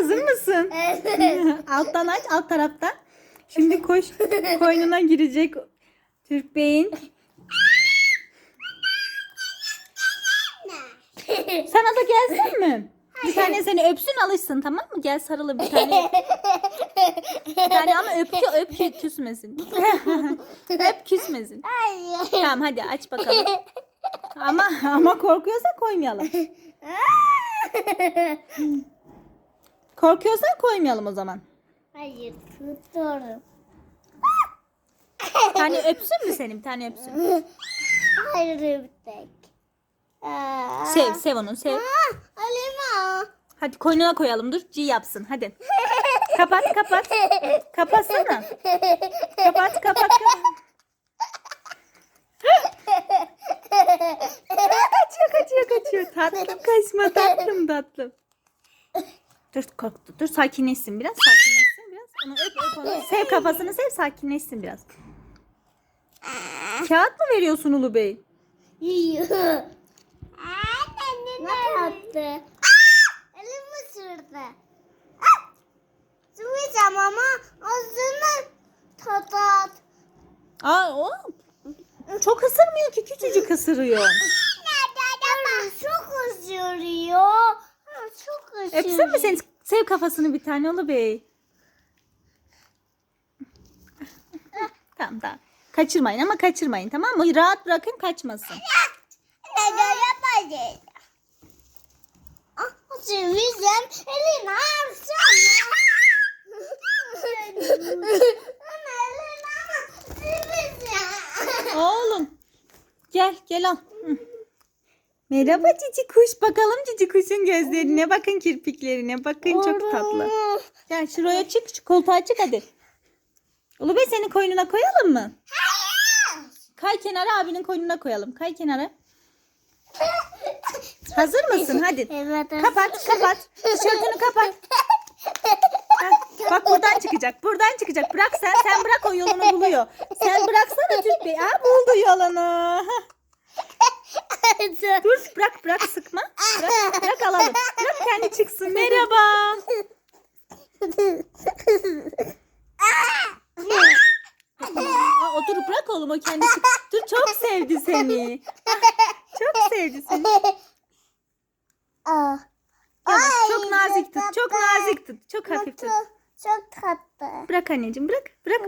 hazır mısın? Evet. Alttan aç alt taraftan. Şimdi koş koynuna girecek Türk Bey'in. Sana da gelsin mi? Bir tane seni öpsün alışsın tamam mı? Gel sarılı bir tane. Bir tane ama öp ki öp ki küsmesin. öp küsmesin. Tamam hadi aç bakalım. Ama ama korkuyorsan koymayalım. Korkuyorsan koymayalım o zaman. Hayır tutuyorum. Bir tane öpsün mü seni? Bir tane öpsün. Hayır bir tek. Aa. Sev sev onu sev. Aa, Alima. Hadi koynuna koyalım dur. G yapsın hadi. Kapat kapat. Kapatsana. Kapat kapat kapat. kaçıyor kaçıyor kaçıyor. Tatlım kaçma tatlım tatlım. Dur korktu. Dur sakinleşsin biraz. Sakinleşsin biraz. Onu öp öp onu. Sev kafasını sev sakinleşsin biraz. Kağıt mı veriyorsun Ulu Bey? Yiyor. Ne yaptı? Elimi sürdü. Sürmeyeceğim ama ağzını tatat. Aa o çok ısırmıyor ki küçücük ısırıyor. Nerede Çok ısırıyor. Isırıyor. Öpsün mü seni? Sev kafasını bir tane Ulu Bey. tamam tamam. Kaçırmayın ama kaçırmayın tamam mı? Rahat bırakın kaçmasın. Neden yapacağız? Sürmeyeceğim. Elini alsana. Oğlum gel gel al. Hı. Merhaba cici kuş. Bakalım cici kuşun gözlerine bakın kirpiklerine. Bakın çok tatlı. Gel şuraya çık. Şu koltuğa çık hadi. Ulu Bey senin koynuna koyalım mı? Kay kenara abinin koynuna koyalım. Kay kenara. Hazır mısın? Hadi. Evet. Kapat kapat. Tişörtünü kapat. Bak buradan çıkacak. Buradan çıkacak. Bırak sen. Sen bırak o yolunu buluyor. Sen bıraksana Türk Bey. Ha, buldu yolunu. Heh, Dur bırak bırak sıkma. Bırak, bırak alalım. Bırak kendi çıksın. Merhaba. Aa, o dur bırak oğlum o kendi çık. Dur çok sevdi seni. Çok sevdi seni. Ah. Yavaş, çok nazik tut. çok nazik tut. Çok hafif tut. Çok tatlı. Bırak anneciğim bırak. Bırak.